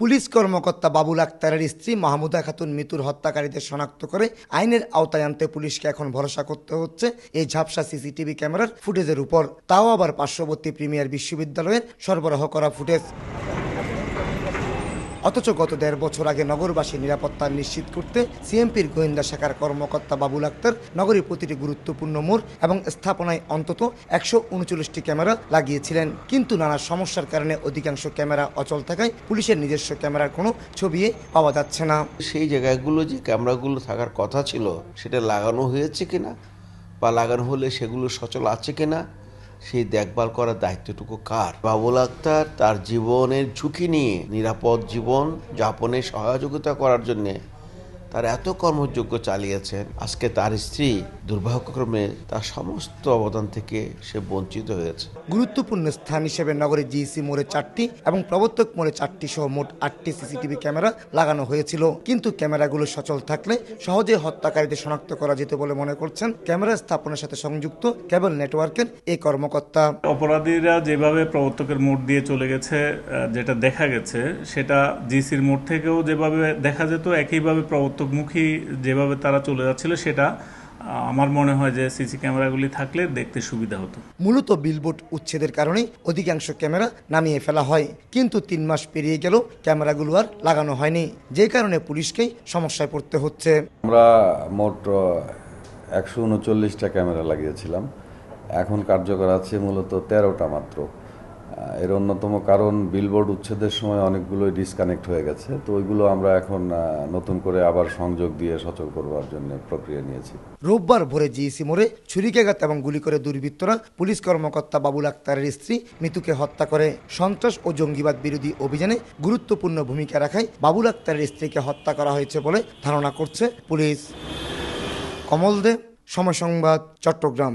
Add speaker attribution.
Speaker 1: Police কর্মকর্তা বাবুল আক্তারের স্ত্রী মাহমুদা খাতুন মিতুর হত্যাকারীদের শনাক্ত করে আইনের আওতায় আনতে পুলিশকে এখন ভরসা করতে হচ্ছে এই ঝাপসা সিসিটিভি ক্যামেরার ফুটেজের উপর। তাও আবার পার্শ্ববর্তী প্রিমিয়ার বিশ্ববিদ্যালয়ের সরবরাহ করা ফুটেজ। অথচ গত দেড় বছর আগে নগরবাসী নিরাপত্তা নিশ্চিত করতে সিএমপির গোয়েন্দা শাখার কর্মকর্তা বাবুল আক্তার নগরীর প্রতিটি গুরুত্বপূর্ণ মোড় এবং স্থাপনায় অন্তত একশো উনচল্লিশটি ক্যামেরা লাগিয়েছিলেন। কিন্তু নানা সমস্যার কারণে অধিকাংশ ক্যামেরা অচল থাকায় পুলিশের নিজস্ব ক্যামেরার কোনো ছবি পাওয়া যাচ্ছে না।
Speaker 2: সেই জায়গাগুলো যে ক্যামেরাগুলো থাকার কথা ছিল, সেটা লাগানো হয়েছে কিনা বা লাগানো হলে সেগুলো সচল আছে কিনা সেই দেখভাল করার দায়িত্বটুকু কার? বাবুল আক্তার তার জীবনের ঝুঁকি নিয়ে নিরাপদ জীবন যাপনে সহযোগিতা করার জন্যে তার এত কর্মযোগ্য চালিয়েছেন আজকে তার স্ত্রী দুর্ভাগ্যক্রমে তার সমস্ত অবদান থেকে সে বঞ্চিত হয়েছে।
Speaker 1: গুরুত্বপূর্ণ স্থান হিসেবে নগরের জিসি মোড়ে চারটি এবং প্রবর্তক মোড়ে চারটি সহ মোট আটটি সিসিটিভি ক্যামেরা লাগানো হয়েছিল। কিন্তু ক্যামেরাগুলো সচল থাকলে সহজে হত্যাকারীদের শনাক্ত করা যেত বলে মনে করছেন ক্যামেরা স্থাপনের সাথে সংযুক্ত কেবল নেটওয়ার্কের এই কর্মকর্তা।
Speaker 3: অপরাধীরা যেভাবে প্রবর্তকের মোড় দিয়ে চলে গেছে যেটা দেখা গেছে সেটা জিসির মোড় থেকেও যেভাবে দেখা যেত একইভাবে প্রবর্তকমুখী যেভাবে তারা চলে যাচ্ছিল সেটা আমার মনে হয় যে সিসি ক্যামেরাগুলি থাকলে দেখতে সুবিধা হতো।
Speaker 1: মূলত বিলবোর্ড উচ্ছেদের কারণে অধিকাংশ ক্যামেরা নামিয়ে ফেলা হয়। কিন্তু তিন মাস পেরিয়ে গেল ক্যামেরাগুলো আর লাগানো হয়নি। যে কারণে পুলিশকেই সমস্যায় পড়তে হচ্ছে।
Speaker 4: আমরা মোট একশো উনচল্লিশটা ক্যামেরা লাগিয়েছিলাম। এখন কার্যকর আছে মূলত তেরোটা মাত্র। এর অন্যতম কারণ বিলবোর্ড উচ্ছেদের সময় অনেকগুলোই ডিসকানেক্ট হয়ে গেছে। তো ওইগুলো আমরা এখন নতুন করে আবার সংযোগ দিয়ে সচল করবার জন্য প্রক্রিয়া নিয়েছি।
Speaker 1: রোববার ভোরে জিইসি মোড়ে ছুরিকাঘাত এবং গুলি করে দুর্বৃত্তরা পুলিশ কর্মকর্তা বাবুল আক্তারের স্ত্রী মিতুকে হত্যা করে। সন্ত্রাস ও জঙ্গিবাদ বিরোধী অভিযানে গুরুত্বপূর্ণ ভূমিকা রাখায় বাবুল আক্তারের স্ত্রীকে হত্যা করা হয়েছে বলে ধারণা করছে পুলিশ। কমল দে সময় সংবাদ, চট্টগ্রাম।